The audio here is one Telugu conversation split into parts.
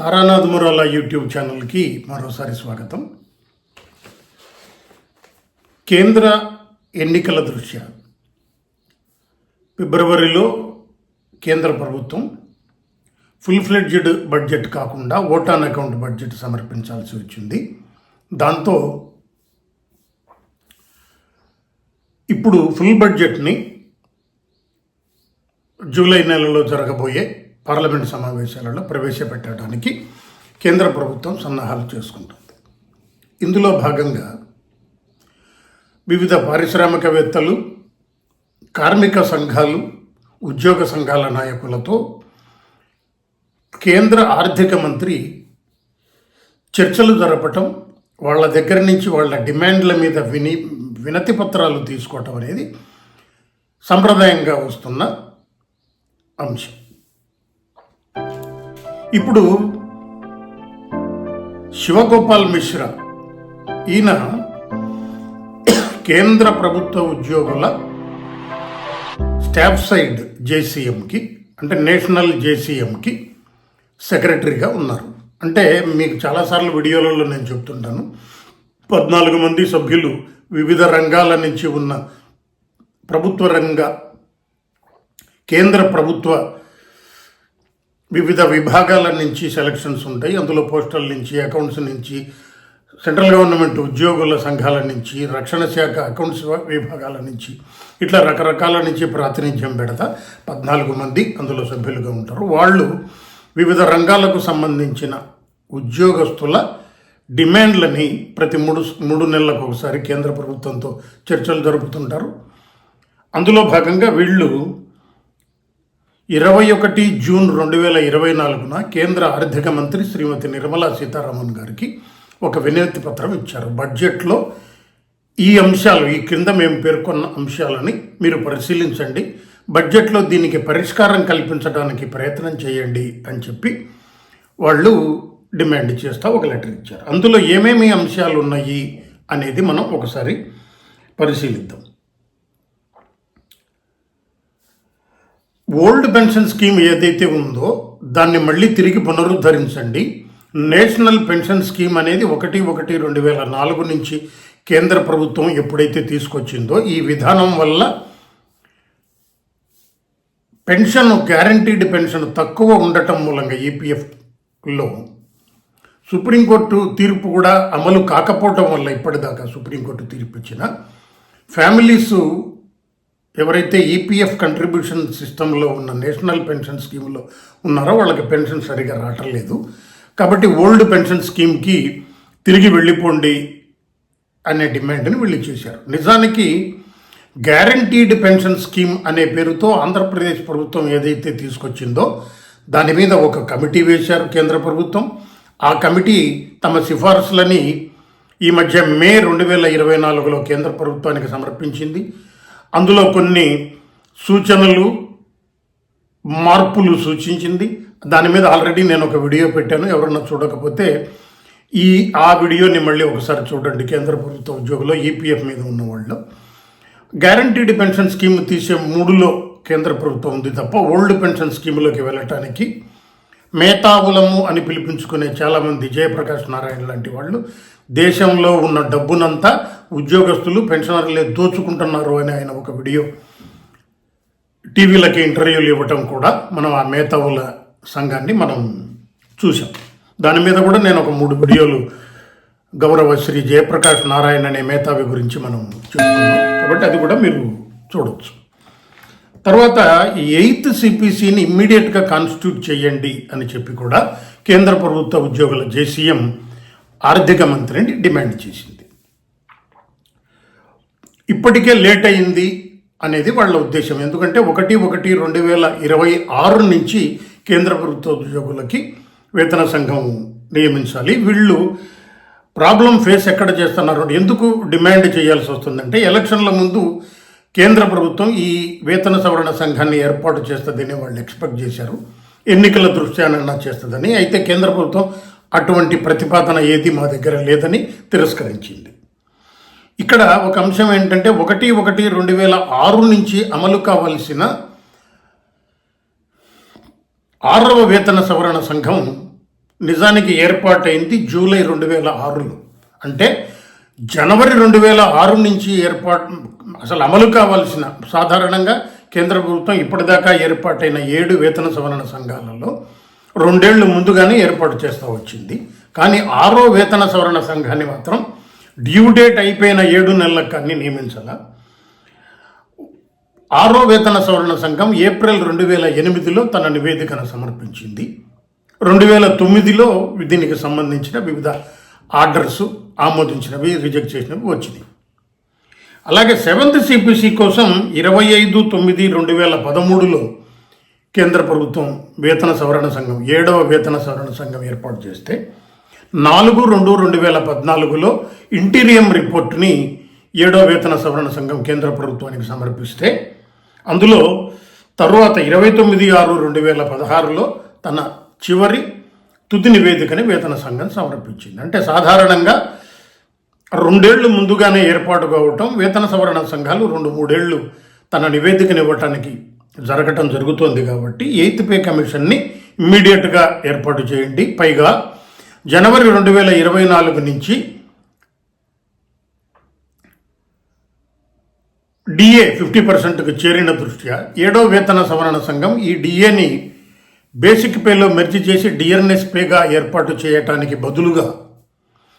తారానాథ్ మురాలా యూట్యూబ్ ఛానల్కి మరోసారి స్వాగతం. కేంద్ర ఎన్నికల దృష్ట్యా ఫిబ్రవరిలో కేంద్ర ప్రభుత్వం ఫుల్ ఫ్లెడ్జ్డ్ బడ్జెట్ కాకుండా ఓటాన్ అకౌంట్ బడ్జెట్ సమర్పించాల్సి వచ్చింది. దాంతో ఇప్పుడు ఫుల్ బడ్జెట్ని జూలై నెలలో జరగబోయే పార్లమెంట్ సమావేశాలలో ప్రవేశపెట్టడానికి కేంద్ర ప్రభుత్వం సన్నాహాలు చేసుకుంటుంది. ఇందులో భాగంగా వివిధ పారిశ్రామికవేత్తలు కార్మిక సంఘాలు ఉద్యోగ సంఘాల నాయకులతో కేంద్ర ఆర్థిక మంత్రి చర్చలు జరపటం వాళ్ళ దగ్గర నుంచి వాళ్ళ డిమాండ్ల మీద విని వినతి పత్రాలు తీసుకోవటం అనేది సంప్రదాయంగా వస్తున్న అంశం. ఇప్పుడు శివగోపాల్ మిశ్రా ఈయన కేంద్ర ప్రభుత్వ ఉద్యోగుల స్టాఫ్ సైడ్ జేసీఎంకి అంటే నేషనల్ జేసీఎంకి సెక్రటరీగా ఉన్నారు. అంటే మీకు చాలాసార్లు వీడియోలలో నేను చెప్తుంటాను పద్నాలుగు మంది సభ్యులు వివిధ రంగాల నుంచి ఉన్న ప్రభుత్వ రంగ కేంద్ర ప్రభుత్వ వివిధ విభాగాల నుంచి సెలక్షన్స్ ఉంటాయి. అందులో పోస్టల్ నుంచి అకౌంట్స్ నుంచి సెంట్రల్ గవర్నమెంట్ ఉద్యోగుల సంఘాల నుంచి రక్షణ శాఖ అకౌంట్స్ విభాగాల నుంచి. ఇట్లా రకరకాల నుంచి ప్రాతినిధ్యం పెడతా. పద్నాలుగు మంది అందులో సభ్యులుగా ఉంటారు. వాళ్ళు వివిధ రంగాలకు సంబంధించిన ఉద్యోగస్తుల డిమాండ్లని ప్రతి మూడు మూడు నెలలకు ఒకసారి కేంద్ర ప్రభుత్వంతో చర్చలు జరుపుతుంటారు. అందులో భాగంగా వీళ్ళు ఇరవై ఒకటి జూన్ రెండు వేల ఇరవై నాలుగున కేంద్ర ఆర్థిక మంత్రి శ్రీమతి నిర్మలా సీతారామన్ గారికి ఒక వినతి పత్రం ఇచ్చారు. బడ్జెట్లో ఈ అంశాలు ఈ క్రింద మేము పేర్కొన్న అంశాలని మీరు పరిశీలించండి. బడ్జెట్లో దీనికి పరిష్కారం కల్పించడానికి ప్రయత్నం చేయండి అని చెప్పి వాళ్ళు డిమాండ్ చేస్తూ ఒక లెటర్ ఇచ్చారు. అందులో ఏమేమి అంశాలు ఉన్నాయి అనేది మనం ఒకసారి పరిశీలిద్దాం. ఓల్డ్ పెన్షన్ స్కీమ్ ఏదైతే ఉందో దాన్ని మళ్ళీ తిరిగి పునరుద్ధరించండి. నేషనల్ పెన్షన్ స్కీమ్ అనేది ఒకటి ఒకటి రెండు వేల నాలుగు నుంచి కేంద్ర ప్రభుత్వం ఎప్పుడైతే తీసుకొచ్చిందో ఈ విధానం వల్ల పెన్షన్ గ్యారంటీడ్ పెన్షన్ తక్కువ ఉండటం మూలంగా ఈపీఎఫ్లో సుప్రీంకోర్టు తీర్పు కూడా అమలు కాకపోవటం వల్ల ఇప్పటిదాకా సుప్రీంకోర్టు తీర్పు ఇచ్చిన ఫ్యామిలీస్ ఎవరైతే ఈపీఎఫ్ కంట్రిబ్యూషన్ సిస్టంలో ఉన్న నేషనల్ పెన్షన్ స్కీమ్లో ఉన్నారో వాళ్ళకి పెన్షన్ సరిగా రావటం లేదు కాబట్టి ఓల్డ్ పెన్షన్ స్కీమ్కి తిరిగి వెళ్ళిపోండి అనే డిమాండ్ని వీళ్ళు చేశారు. నిజానికి గ్యారంటీడ్ పెన్షన్ స్కీమ్ అనే పేరుతో ఆంధ్రప్రదేశ్ ప్రభుత్వం ఏదైతే తీసుకొచ్చిందో దాని మీద ఒక కమిటీ వేశారు కేంద్ర ప్రభుత్వం. ఆ కమిటీ తమ సిఫార్సులని ఈ మధ్య మే రెండు వేల ఇరవై నాలుగులో కేంద్ర ప్రభుత్వానికి సమర్పించింది. అందులో కొన్ని సూచనలు మార్పులు సూచించింది. దాని మీద ఆల్రెడీ నేను ఒక వీడియో పెట్టాను. ఎవరన్నా చూడకపోతే ఈ ఆ వీడియోని మళ్ళీ ఒకసారి చూడండి. కేంద్ర ప్రభుత్వ ఉద్యోగులు ఈపీఎఫ్ మీద ఉన్న వాళ్ళు గ్యారంటీడ్ పెన్షన్ స్కీమ్ తీసే మూడులో కేంద్ర ప్రభుత్వం ఉంది తప్ప ఓల్డ్ పెన్షన్ స్కీమ్లోకి వెళ్ళటానికి మేతావులము అని పిలిపించుకునే చాలామంది జయప్రకాష్ నారాయణ లాంటి వాళ్ళు దేశంలో ఉన్న డబ్బునంతా ఉద్యోగస్తులు పెన్షనర్లే దోచుకుంటున్నారు అని ఆయన ఒక వీడియో. టీవీలకి ఇంటర్వ్యూలు ఇవ్వటం కూడా మనం ఆ మేతావుల సంఘాన్ని మనం చూసాం దాని మీద కూడా నేను ఒక మూడు వీడియోలు గౌరవ శ్రీ జయప్రకాష్ నారాయణ అనే మేధావి గురించి మనం చెప్పుకున్నాం కాబట్టి అది కూడా మీరు చూడవచ్చు తర్వాత ఎయిత్ సిపిసిని ఇమ్మీడియట్గా కాన్స్టిట్యూట్ చేయండి అని చెప్పి కూడా కేంద్ర ప్రభుత్వ ఉద్యోగుల జేసీఎం ఆర్థిక మంత్రిని డిమాండ్ చేసింది. ఇప్పటికే లేట్ అయింది అనేది వాళ్ళ ఉద్దేశం. ఎందుకంటే ఒకటి ఒకటి రెండు వేల ఇరవై ఆరు నుంచి కేంద్ర ప్రభుత్వ ఉద్యోగులకి వేతన సంఘం నియమించాలి. వీళ్ళు ప్రాబ్లం ఫేస్ ఎక్కడ చేస్తున్నారు ఎందుకు డిమాండ్ చేయాల్సి వస్తుందంటే ఎలక్షన్ల ముందు కేంద్ర ప్రభుత్వం ఈ వేతన సవరణ సంఘాన్ని ఏర్పాటు చేస్తుందని వాళ్ళు ఎక్స్పెక్ట్ చేశారు. ఎన్నికల దృష్ట్యానన్నా చేస్తుందని. అయితే కేంద్ర ప్రభుత్వం అటువంటి ప్రతిపాదన ఏది మా దగ్గర లేదని తిరస్కరించింది. ఇక్కడ ఒక అంశం ఏంటంటే ఒకటి ఒకటి రెండు వేల ఆరు నుంచి అమలు కావలసిన ఆరవ వేతన సవరణ సంఘం నిజానికి ఏర్పాటైంది జూలై రెండు వేల ఆరులో. అంటే జనవరి రెండు వేల ఆరు నుంచి ఏర్పాటు అసలు అమలు కావాల్సిన సాధారణంగా కేంద్ర ప్రభుత్వం ఇప్పటిదాకా ఏర్పాటైన ఏడు వేతన సవరణ సంఘాలలో రెండేళ్ళు ముందుగానే ఏర్పాటు చేస్తూ వచ్చింది. కానీ ఆరో వేతన సవరణ సంఘాన్ని మాత్రం డ్యూ డేట్ అయిపోయిన ఏడు నెలలకు అన్ని నియమించాలా? ఆరో వేతన సవరణ సంఘం ఏప్రిల్ రెండు వేల ఎనిమిదిలో తన నివేదికను సమర్పించింది. రెండు వేల తొమ్మిదిలో దీనికి సంబంధించిన వివిధ ఆర్డర్స్ ఆమోదించినవి రిజెక్ట్ చేసినవి వచ్చింది. అలాగే సెవెంత్ సిపిసి కోసం ఇరవై ఐదు తొమ్మిది రెండు వేల పదమూడులో కేంద్ర ప్రభుత్వం వేతన సవరణ సంఘం ఏడవ వేతన సవరణ సంఘం ఏర్పాటు చేస్తే నాలుగు రెండు రెండు వేల పద్నాలుగులో ఇంటీరియం రిపోర్ట్ని ఏడో వేతన సవరణ సంఘం కేంద్ర ప్రభుత్వానికి సమర్పిస్తే అందులో తరువాత ఇరవై తొమ్మిది ఆరు రెండు వేల పదహారులో తన చివరి తుది నివేదికని వేతన సంఘం సమర్పించింది. అంటే సాధారణంగా రెండేళ్ళు ముందుగానే ఏర్పాటు కావటం వేతన సవరణ సంఘాలు రెండు మూడేళ్ళు తన నివేదికను ఇవ్వటానికి జరగటం జరుగుతోంది కాబట్టి ఎయిత్ పే కమిషన్ని ఇమ్మీడియట్గా ఏర్పాటు చేయండి. పైగా జనవరి రెండు వేల ఇరవై నాలుగు నుంచి డిఏ ఫిఫ్టీ పర్సెంట్కి చేరిన దృష్ట్యా ఏడో వేతన సవరణ సంఘం ఈ డిఏని బేసిక్ పేలో మెర్జి చేసి డిఆర్ఎన్ఎస్ పేగా ఏర్పాటు చేయటానికి బదులుగా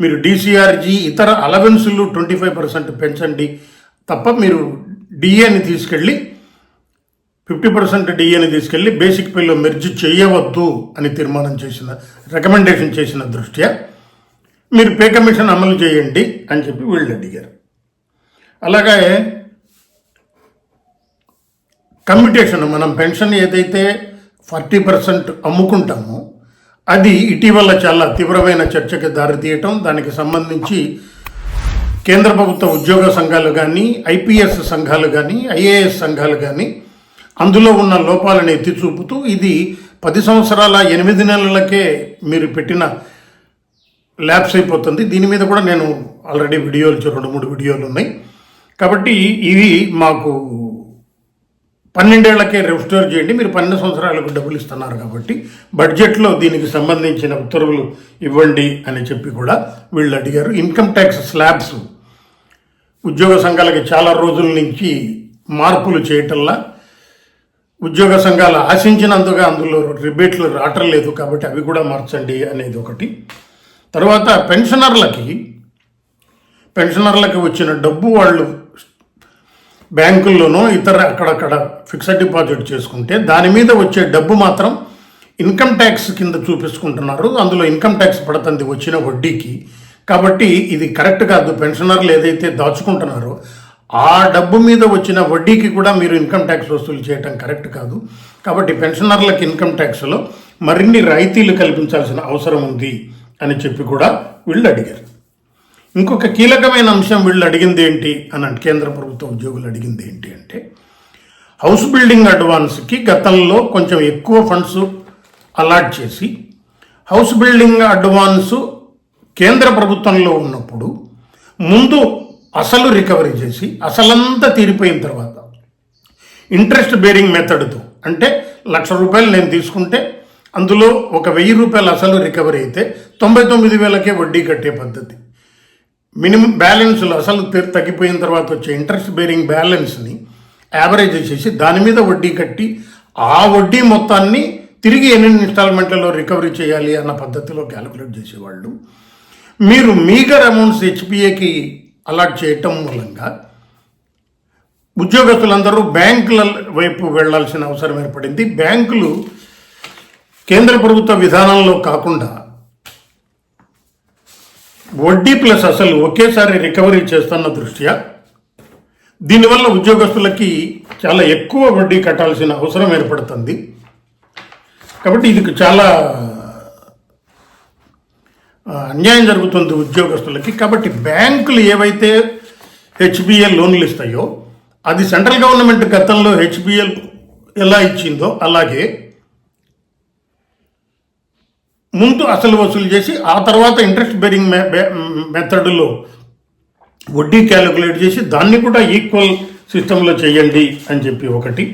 మీరు డీసీఆర్జీ ఇతర అలవెన్సులు ట్వంటీ ఫైవ్ పర్సెంట్ పెంచండి తప్ప మీరు డిఏని తీసుకెళ్ళి ఫిఫ్టీ పర్సెంట్ డిఏని తీసుకెళ్ళి బేసిక్ పేలో మెర్జి చేయవద్దు అని తీర్మానం చేసిన రికమెండేషన్ చేసిన దృష్ట్యా మీరు పే కమిషన్ అమలు చేయండి అని చెప్పి వీళ్ళు అడిగారు. అలాగే కమ్యూటేషన్ మనం పెన్షన్ ఏదైతే ఫార్టీ పర్సెంట్ అమ్ముకుంటామో అది ఇటీవల చాలా తీవ్రమైన చర్చకి దారితీయటం దానికి సంబంధించి కేంద్ర ప్రభుత్వ ఉద్యోగ సంఘాలు కానీ ఐపీఎస్ సంఘాలు కానీ ఐఏఎస్ సంఘాలు కానీ అందులో ఉన్న లోపాలను ఎత్తి చూపుతూ ఇది పది సంవత్సరాల ఎనిమిది నెలలకే మీరు పెట్టిన ల్యాబ్స్ అయిపోతుంది. దీని మీద కూడా నేను ఆల్రెడీ వీడియోలు రెండు మూడు వీడియోలు ఉన్నాయి. కాబట్టి ఇవి మాకు పన్నెండేళ్ళకే రెస్టోర్ చేయండి. మీరు పన్నెండు సంవత్సరాలకు డబ్బులు ఇస్తున్నారు కాబట్టి బడ్జెట్లో దీనికి సంబంధించిన ఉత్తర్వులు ఇవ్వండి అని చెప్పి కూడా వీళ్ళు అడిగారు. ఇన్కమ్ ట్యాక్స్ స్లాబ్స్ ఉద్యోగ సంఘాలకి చాలా రోజుల నుంచి మార్పులు చేయటంలా ఉద్యోగ సంఘాలు ఆశించినంతగా అందులో రిబేట్లు రావటం లేదు కాబట్టి అవి కూడా మార్చండి అనేది ఒకటి. తర్వాత పెన్షనర్లకి పెన్షనర్లకి వచ్చిన డబ్బు వాళ్ళు బ్యాంకుల్లోనో ఇతర అక్కడక్కడ ఫిక్స్డ్ డిపాజిట్ చేసుకుంటే దాని మీద వచ్చే డబ్బు మాత్రం ఇన్కమ్ ట్యాక్స్ కింద చూపించుకుంటున్నారు అందులో ఇన్కమ్ ట్యాక్స్ పడుతుంది వచ్చిన వడ్డీకి. కాబట్టి ఇది కరెక్ట్ కాదు. పెన్షనర్లు ఏదైతే దాచుకుంటున్నారో ఆ డబ్బు మీద వచ్చిన వడ్డీకి కూడా మీరు ఇన్కమ్ ట్యాక్స్ వసూలు చేయటం కరెక్ట్ కాదు. కాబట్టి పెన్షనర్లకు ఇన్కమ్ ట్యాక్స్లో మరిన్ని రాయితీలు కల్పించాల్సిన అవసరం ఉంది అని చెప్పి కూడా వీళ్ళు అడిగారు. ఇంకొక కీలకమైన అంశం వీళ్ళు అడిగింది ఏంటి అని అంటే కేంద్ర ప్రభుత్వ ఉద్యోగులు అడిగింది ఏంటి అంటే హౌస్ బిల్డింగ్ అడ్వాన్స్కి గతంలో కొంచెం ఎక్కువ ఫండ్స్ అలాట్ చేసి హౌస్ బిల్డింగ్ అడ్వాన్స్ కేంద్ర ప్రభుత్వంలో ఉన్నప్పుడు ముందు అసలు రికవరీ చేసి అసలంతా తీరిపోయిన తర్వాత ఇంట్రెస్ట్ బేరింగ్ మెథడ్తో అంటే లక్ష రూపాయలు నేను తీసుకుంటే అందులో ఒక వెయ్యి రూపాయలు అసలు రికవరీ అయితే తొంభై తొమ్మిది వేలకే వడ్డీ కట్టే పద్ధతి. మినిమం బ్యాలెన్స్లు అసలు తగ్గిపోయిన తర్వాత వచ్చే ఇంట్రెస్ట్ బేరింగ్ బ్యాలెన్స్ని యావరేజ్ చేసి దాని మీద వడ్డీ కట్టి ఆ వడ్డీ మొత్తాన్ని తిరిగి ఎన్ని ఇన్స్టాల్మెంట్లలో రికవరీ చేయాలి అన్న పద్ధతిలో క్యాలిక్యులేట్ చేసేవాళ్ళు. మీరు మీగర్ అమౌంట్స్ హెచ్పిఏకి అలాట్ చేయటం మూలంగా ఉద్యోగస్తులందరూ బ్యాంకుల వైపు వెళ్ళాల్సిన అవసరం ఏర్పడింది. బ్యాంకులు కేంద్ర ప్రభుత్వ విధానంలో కాకుండా వడ్డీ ప్లస్ అసలు ఒకేసారి రికవరీ చేస్తున్న దృష్ట్యా? దీనివల్ల ఉద్యోగస్తులకి చాలా ఎక్కువ వడ్డీ కట్టాల్సిన అవసరం ఏర్పడుతుంది. కాబట్టి ఇది చాలా అన్యాయం జరుగుతుంది ఉద్యోగస్తులకి. కాబట్టి బ్యాంకులు ఏవైతే హెచ్బిఎల్ లోన్లు ఇస్తాయో అది సెంట్రల్ గవర్నమెంట్ గతంలో హెచ్బిఎల్ ఎలా ఇచ్చిందో అలాగే ముందు అసలు వసూలు చేసి ఆ తర్వాత ఇంట్రెస్ట్ బేరింగ్ మెథడ్లో వడ్డీ క్యాలిక్యులేట్ చేసి దాన్ని కూడా ఈక్వల్ సిస్టంలో చేయండి అని చెప్పి ఒకటి.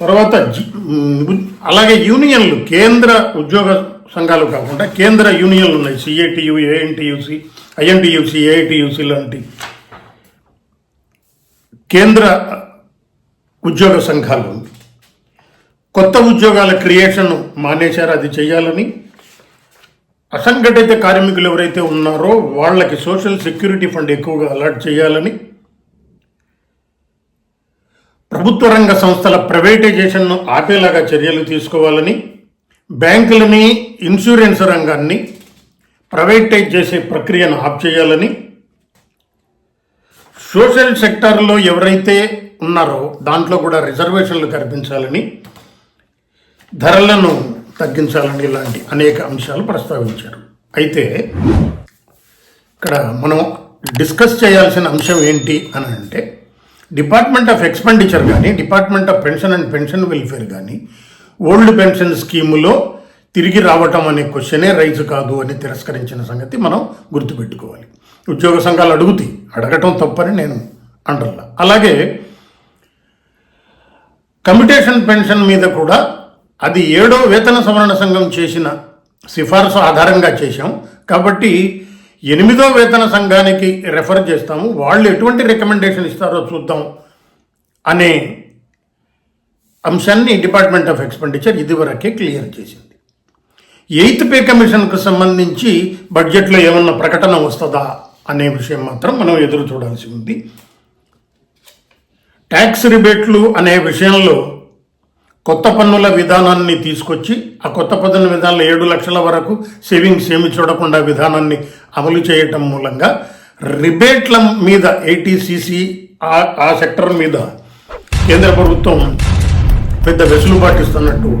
తర్వాత అలాగే యూనియన్లు కేంద్ర ఉద్యోగ సంఘాలు కాకుండా కేంద్ర యూనియన్లు ఉన్నాయి. సిఐటియు ఏఎన్టీయూసి ఐఎన్టీయూసి ఏఐటియూసి లాంటి కేంద్ర ఉద్యోగ సంఘాలు. కొత్త ఉద్యోగాల క్రియేషన్ మానేశారు అది చేయాలని అసంఘటిత కార్మికులు ఎవరైతే ఉన్నారో వాళ్ళకి సోషల్ సెక్యూరిటీ ఫండ్ ఎక్కువగా అలాట్ చేయాలని. ప్రభుత్వ రంగ సంస్థల ప్రైవేటైజేషన్ను ఆపేలాగా చర్యలు తీసుకోవాలని. బ్యాంకులని ఇన్సూరెన్స్ రంగాన్ని ప్రైవేటైజ్ చేసే ప్రక్రియను ఆప్ చేయాలని. సోషల్ సెక్టార్లో ఎవరైతే ఉన్నారో దాంట్లో కూడా రిజర్వేషన్లు కల్పించాలని. ధరలను తగ్గించాలని ఇలాంటి అనేక అంశాలు ప్రస్తావించారు. అయితే ఇక్కడ మనం డిస్కస్ చేయాల్సిన అంశం ఏంటి అని అంటే డిపార్ట్మెంట్ ఆఫ్ ఎక్స్పెండిచర్ కానీ department of pension and pension welfare కానీ ఓల్డ్ పెన్షన్ స్కీములో తిరిగి రావటం అనే క్వశ్చనే రైజ్ కాదు అని తిరస్కరించిన సంగతి మనం గుర్తుపెట్టుకోవాలి. ఉద్యోగ సంఘాలు అడుగుతాయి అడగటం తప్పని నేను అంటల్లా. అలాగే కమ్యూటేషన్ పెన్షన్ మీద కూడా అది ఏడో వేతన సవరణ సంఘం చేసిన సిఫార్సు ఆధారంగా చేశాం. కాబట్టి ఎనిమిదో వేతన సంఘానికి రెఫర్ చేస్తాము. వాళ్ళు ఎటువంటి రికమెండేషన్ ఇస్తారో చూద్దాం అనే అంశాన్ని డిపార్ట్మెంట్ ఆఫ్ ఎక్స్పెండిచర్ ఇదివరకే క్లియర్ చేసింది. ఎయిత్ పే కమిషన్కు సంబంధించి బడ్జెట్లో ఏమన్నా ప్రకటన వస్తుందా అనే విషయం మాత్రం మనం ఎదురు చూడాల్సి ఉంది. ట్యాక్స్ రిబేట్లు అనే విషయంలో కొత్త పన్నుల విధానాన్ని తీసుకొచ్చి ఆ కొత్త పన్నుల విధానంలో ఏడు లక్షల వరకు సేవింగ్స్ ఏమి చూడకుండా విధానాన్ని అమలు చేయటం మూలంగా రిబేట్ల మీద ఏటీసీసీ ఆ ఆ సెక్టర్ మీద కేంద్ర ప్రభుత్వం పెద్ద వెసులుబాటు ఇస్తున్నట్టు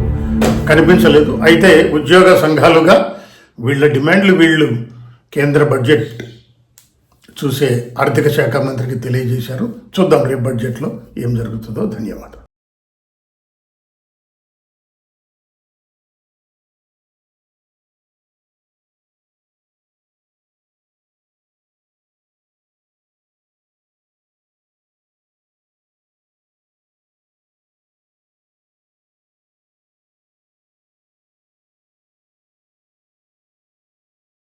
కనిపించలేదు. అయితే ఉద్యోగ సంఘాలుగా వీళ్ళ డిమాండ్లు వీళ్ళు కేంద్ర బడ్జెట్ చూసే ఆర్థిక శాఖ మంత్రికి తెలియజేశారు. చూద్దాం రేపు బడ్జెట్లో ఏం జరుగుతుందో. ధన్యవాదాలు.